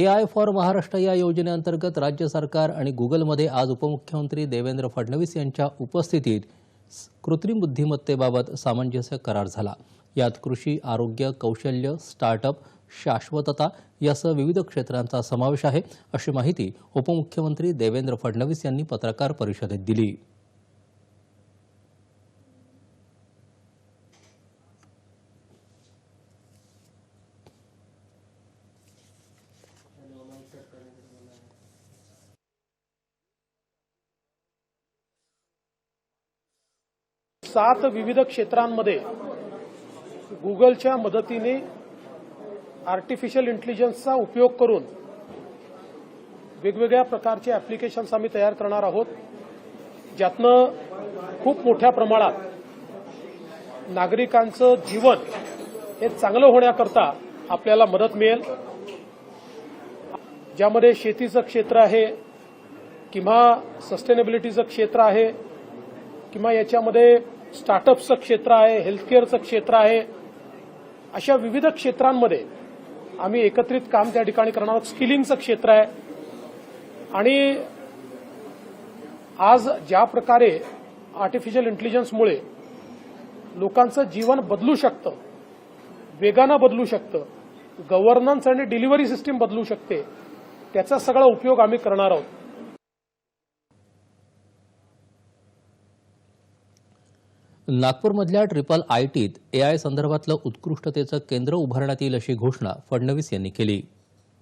A I for Maharashtra या योजनेअंतर्गत राज्य सरकार आणि गुगलमध्ये आज उपमुख्यमंत्री देवेंद्र फडणवीस यांच्या उपस्थितीत कृत्रिम बुद्धिमत्तेबाबत सामंजस्य करार झाला. यात कृषी आरोग्य कौशल्य स्टार्टअप शाश्वतता यासह विविध क्षेत्रांचा समावेश आहे अशी माहिती उपमुख्यमंत्री देवेंद्र फडणवीस यांनी पत्रकार परिषदेत दिली. सात विविध क्षेत्रांमध्ये गुगलच्या मदतीने आर्टिफिशियल इंटेलिजन्सचा उपयोग करून वेगवेगळ्या प्रकारचे ॲप्लिकेशन्स आम्ही तयार करणार आहोत. ज्यातनं खूप मोठ्या प्रमाणात नागरिकांचं जीवन हे चांगलं होण्याकरता आपल्याला मदत मिळेल. ज्यामध्ये शेतीचं क्षेत्र आहे किंवा सस्टेनेबिलिटीचं क्षेत्र आहे किंवा याच्यामध्ये स्टार्टअप्सचं क्षेत्र आहे हेल्थकेअरचं क्षेत्र आहे. अशा विविध क्षेत्रांमध्ये आम्ही एकत्रित काम त्या ठिकाणी करणार आहोत. स्किलिंगचं क्षेत्र आहे. आणि आज ज्या प्रकारे आर्टिफिशियल इंटेलिजन्समुळे लोकांचं जीवन बदलू शकतं वेगानं बदलू शकतं गव्हर्नन्स आणि डिलिव्हरी सिस्टीम बदलू शकते त्याचा सगळा उपयोग आम्ही करणार आहोत. नागपूरमधल्या ट्रिपल आयटीत एआय संदर्भातलं उत्कृष्टतेचं केंद्र उभारण्यात येईल अशी घोषणा फडणवीस यांनी केली.